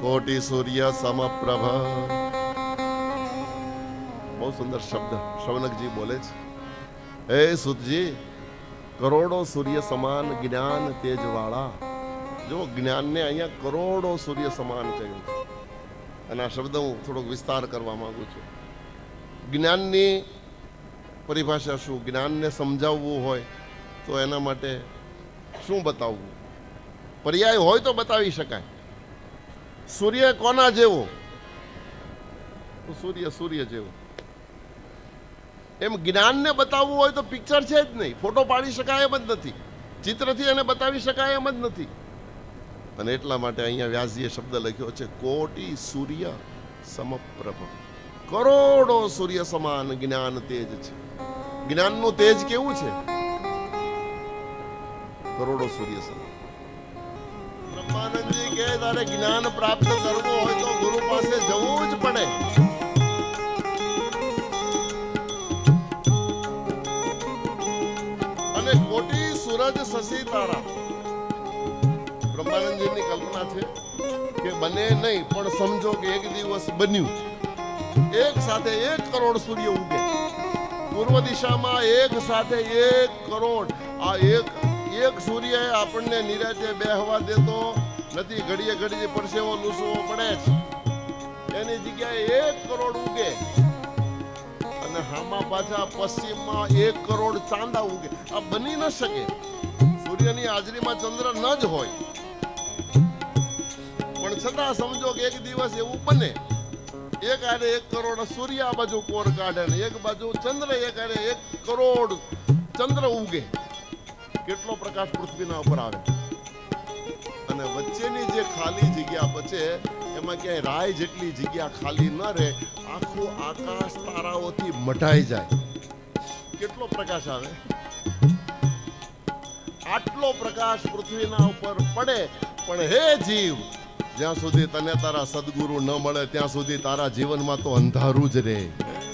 કોટી સૂર્ય સમપ્રભ બહુ સુંદર શબ્દ શૌનકજી બોલે છે હે સુતજી કરોડો સૂર્ય સમાન જ્ઞાન તેજ વાળા જો જ્ઞાનને અહીંયા કરોડો સૂર્ય સમાન કહ્યું છે અને આ શબ્દ હું થોડોક વિસ્તાર કરવા માંગુ છું જ્ઞાનની પરિભાષા શું જ્ઞાનને સમજાવવું હોય તો એના માટે શું બતાવવું પર્યાય હોય તો બતાવી શકાય સૂર્ય કોના જેવો? સૂર્ય સૂર્ય જેવો. એમ જ્ઞાનને બતાવવું હોય તો પિક્ચર છે જ નહીં. ફોટો પાડી શકાય એમ જ નથી. ચિત્રથી એને બતાવી શકાય એમ જ નથી. અને એટલા માટે અહીંયા વ્યાસજીએ શબ્દ લખ્યો છે, કોટી સૂર્ય સમપ્રભ. કરોડો સૂર્ય સમાન જ્ઞાન તેજ છે. જ્ઞાનનું તેજ કેવું છે? કરોડો સૂર્ય સમાન. બ્રહ્માનંદજી કે તારે જ્ઞાન પ્રાપ્ત કરવું હોય તો ગુરુ પાસે જવું જ પડે. અને કોટી સૂરજ શશી તારા. બ્રહ્માનંદજીની કલ્પના છે કે બને નહીં, પણ સમજો કે એક દિવસ બન્યું એક સાથે એક કરોડ સૂર્ય ઉગે. પૂર્વ દિશામાં એક સાથે એક કરોડ. આ એક એક સૂર્ય આપણને નિરાતે બેહવા દેતો નથી, ઘડીએ ઘડીએ પરસેવો લૂસવો પડે છે એની જગ્યાએ એક કરોડ ઉગે. અને હામાં પાછા પશ્ચિમમાં એક કરોડ ચાંદા ઉગે. આ બની ન શકે. સૂર્યની હાજરીમાં ચંદ્ર ન જ હોય. પણ છતાં સમજો કે એક દિવસ એવું બને. એક આરે એક કરોડ સૂર્ય આ બાજુ કોર કાઢે ને એક બાજુ ચંદ્ર, એક આરે એક કરોડ ચંદ્ર ઉગે. કેટલો પ્રકાશ પૃથ્વીના ઉપર આવે? અને વચ્ચેની જે ખાલી જગ્યા બચે એમાં ક્યાંય રાય જેટલી જગ્યા ખાલી ન રહે, આખું આકાશ તારાઓથી મઢાઈ જાય. કેટલો પ્રકાશ આવે? આટલો પ્રકાશ પૃથ્વીના ઉપર પડે, પણ હે જીવ, જ્યાં સુધી તને તારા સદગુરુ ન મળે, ત્યાં સુધી તારા જીવનમાં તો અંધારું જ રહે.